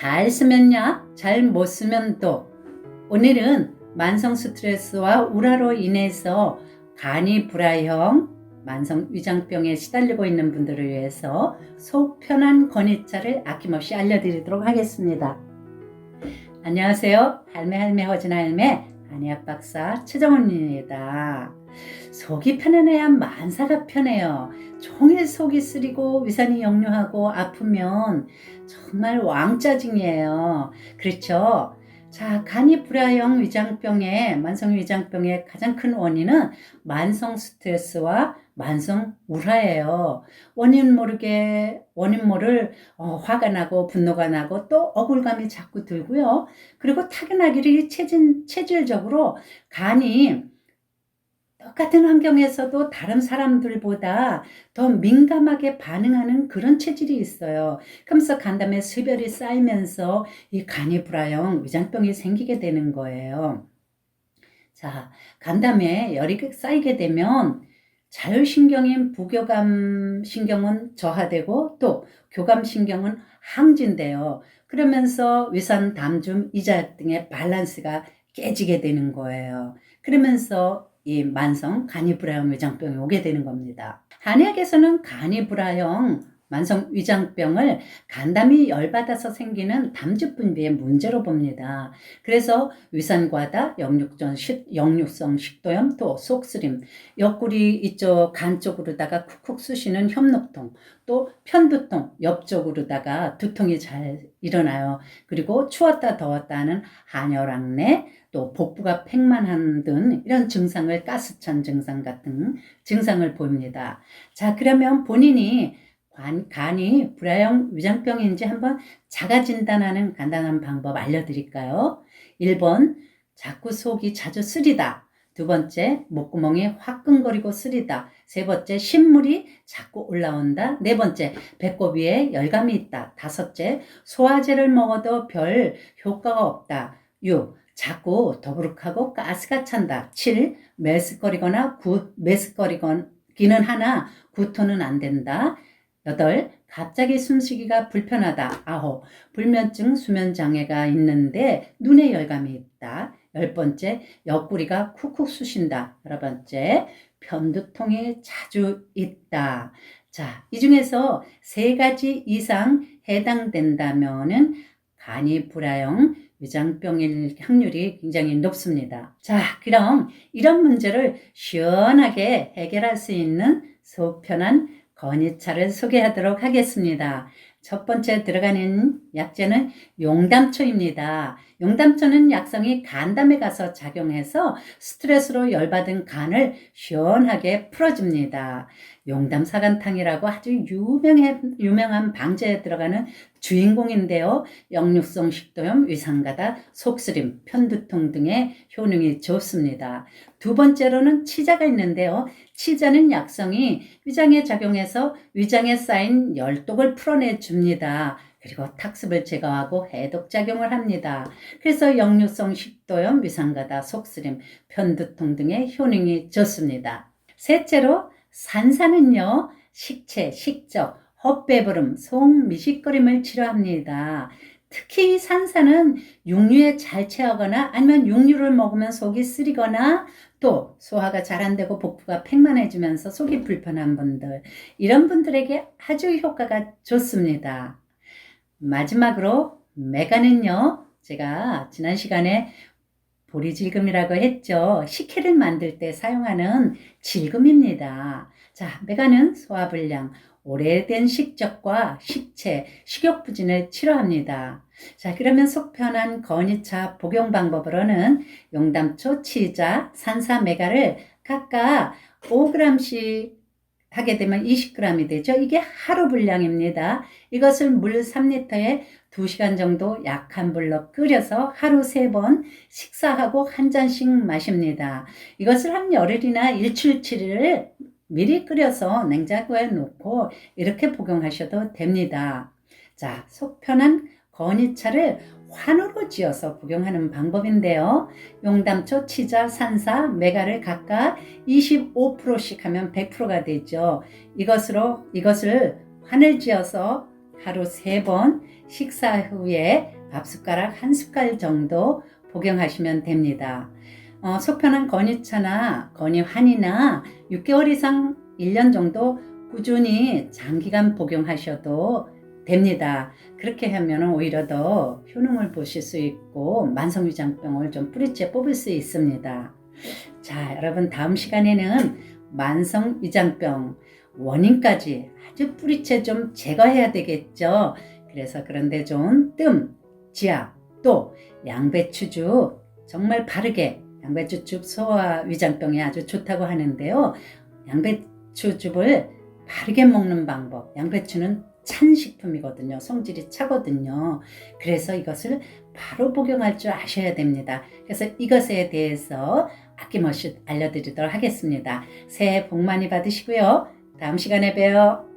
잘 쓰면 약, 잘못 쓰면 독. 오늘은 만성 스트레스와 우라로 인해서 간이 불화형, 만성 위장병에 시달리고 있는 분들을 위해서 속 편한 건의차를 아낌없이 알려드리도록 하겠습니다. 안녕하세요. 할매 할매 허진 할매 한의학 박사 최정원입니다. 속이 편안해야 만사가 편해요. 종일 속이 쓰리고 위산이 역류하고 아프면 정말 왕짜증이에요. 그렇죠? 자, 간이 불화형 위장병의 만성 위장병의 가장 큰 원인은 만성 스트레스와 만성 우라예요. 원인 모르게 원인 모를 어, 화가 나고 분노가 나고 또 억울감이 자꾸 들고요. 그리고 타고나기를 체질, 체질적으로 간이 똑같은 환경에서도 다른 사람들보다 더 민감하게 반응하는 그런 체질이 있어요. 그러면서 간담에 수별이 쌓이면서 이 간이 불화형 위장병이 생기게 되는 거예요. 자, 간담에 열이 쌓이게 되면 자율신경인 부교감 신경은 저하되고 또 교감 신경은 항진돼요. 그러면서 위산, 담줌, 이자 등의 밸런스가 깨지게 되는 거예요. 그러면서 이 만성 간이 불화형 위장병이 오게 되는 겁니다. 한의학에서는 간이 불화형 만성 위장병을 간담이 열받아서 생기는 담즙 분비의 문제로 봅니다. 그래서 위산과다, 역류전, 식, 역류성 식도염, 또 속쓰림, 옆구리 이쪽 간 쪽으로다가 쿡쿡 쑤시는 협록통, 또 편두통, 옆쪽으로다가 두통이 잘 일어나요. 그리고 추웠다 더웠다 하는 한혈악내, 또 복부가 팽만한 등 이런 증상을 가스찬 증상 같은 증상을 보입니다. 자, 그러면 본인이 간, 간이 불화형 위장병인지 한번 자가 진단하는 간단한 방법 알려드릴까요? 1번, 자꾸 속이 자주 쓰리다. 두 번째, 목구멍이 화끈거리고 쓰리다. 세 번째, 신물이 자꾸 올라온다. 네 번째, 배꼽 위에 열감이 있다. 다섯째, 소화제를 먹어도 별 효과가 없다. 6. 자꾸 더부룩하고 가스가 찬다. 7. 메스거리거나 구, 메스거리기는 하나 구토는 안 된다. 여덟, 갑자기 숨쉬기가 불편하다. 아홉, 불면증 수면 장애가 있는데 눈에 열감이 있다. 열 번째, 옆구리가 쿡쿡 쑤신다. 여러 번째, 편두통이 자주 있다. 자, 이 중에서 세 가지 이상 해당된다면은 간이 불화형 위장병일 확률이 굉장히 높습니다. 자, 그럼 이런 문제를 시원하게 해결할 수 있는 속 편한 건의차를 소개하도록 하겠습니다. 첫 번째 들어가는 약재는 용담초입니다. 용담초는 약성이 간담에 가서 작용해서 스트레스로 열받은 간을 시원하게 풀어줍니다. 용담 사간탕이라고 아주 유명해, 유명한 방제에 들어가는 주인공인데요. 역류성 식도염, 위산가다, 속쓰림, 편두통 등의 효능이 좋습니다. 두 번째로는 치자가 있는데요. 치자는 약성이 위장에 작용해서 위장에 쌓인 열독을 풀어내 줍니다. 그리고 탁습을 제거하고 해독작용을 합니다. 그래서 역류성 식도염, 위산가다, 속쓰림, 편두통 등의 효능이 좋습니다. 셋째로 산사는요, 식체, 식적, 헛배부름, 속 미식거림을 치료합니다. 특히 산사는 육류에 잘 체하거나 아니면 육류를 먹으면 속이 쓰리거나 또 소화가 잘 안 되고 복부가 팽만해지면서 속이 불편한 분들 이런 분들에게 아주 효과가 좋습니다. 마지막으로 메가는요 제가 지난 시간에 보리질금이라고 했죠. 식혜를 만들 때 사용하는 질금입니다. 자, 메가는 소화불량, 오래된 식적과 식체, 식욕부진을 치료합니다. 자, 그러면 속 편한 건의차 복용 방법으로는 용담초, 치자, 산사메가를 각각 5g씩 하게 되면 20g이 되죠. 이게 하루 분량입니다. 이것을 물 3리터에 2시간 정도 약한 불로 끓여서 하루 3번 식사하고 한 잔씩 마십니다. 이것을 한 열흘이나 일주일치를 미리 끓여서 냉장고에 놓고 이렇게 복용하셔도 됩니다. 자, 속 편한 건의차를 환으로 지어서 복용하는 방법인데요. 용담초, 치자, 산사, 메가를 각각 25%씩 하면 100%가 되죠. 이것으로 이것을 환을 지어서 하루 3번 식사 후에 밥 숟가락 한 숟갈 정도 복용하시면 됩니다. 어, 속편한 건의차나 건의환이나 6개월 이상 1년 정도 꾸준히 장기간 복용하셔도 됩니다. 그렇게 하면 오히려 더 효능을 보실 수 있고 만성위장병을 좀 뿌리째 뽑을 수 있습니다. 자, 여러분 다음 시간에는 만성위장병 원인까지 아주 뿌리째 좀 제거해야 되겠죠. 그래서 그런데 좀 뜸, 지압, 또 양배추즙 정말 바르게 양배추즙 소화 위장병에 아주 좋다고 하는데요. 양배추즙을 바르게 먹는 방법. 양배추는 찬 식품이거든요. 성질이 차거든요. 그래서 이것을 바로 복용할 줄 아셔야 됩니다. 그래서 이것에 대해서 아낌없이 알려드리도록 하겠습니다. 새해 복 많이 받으시고요. 다음 시간에 봬요.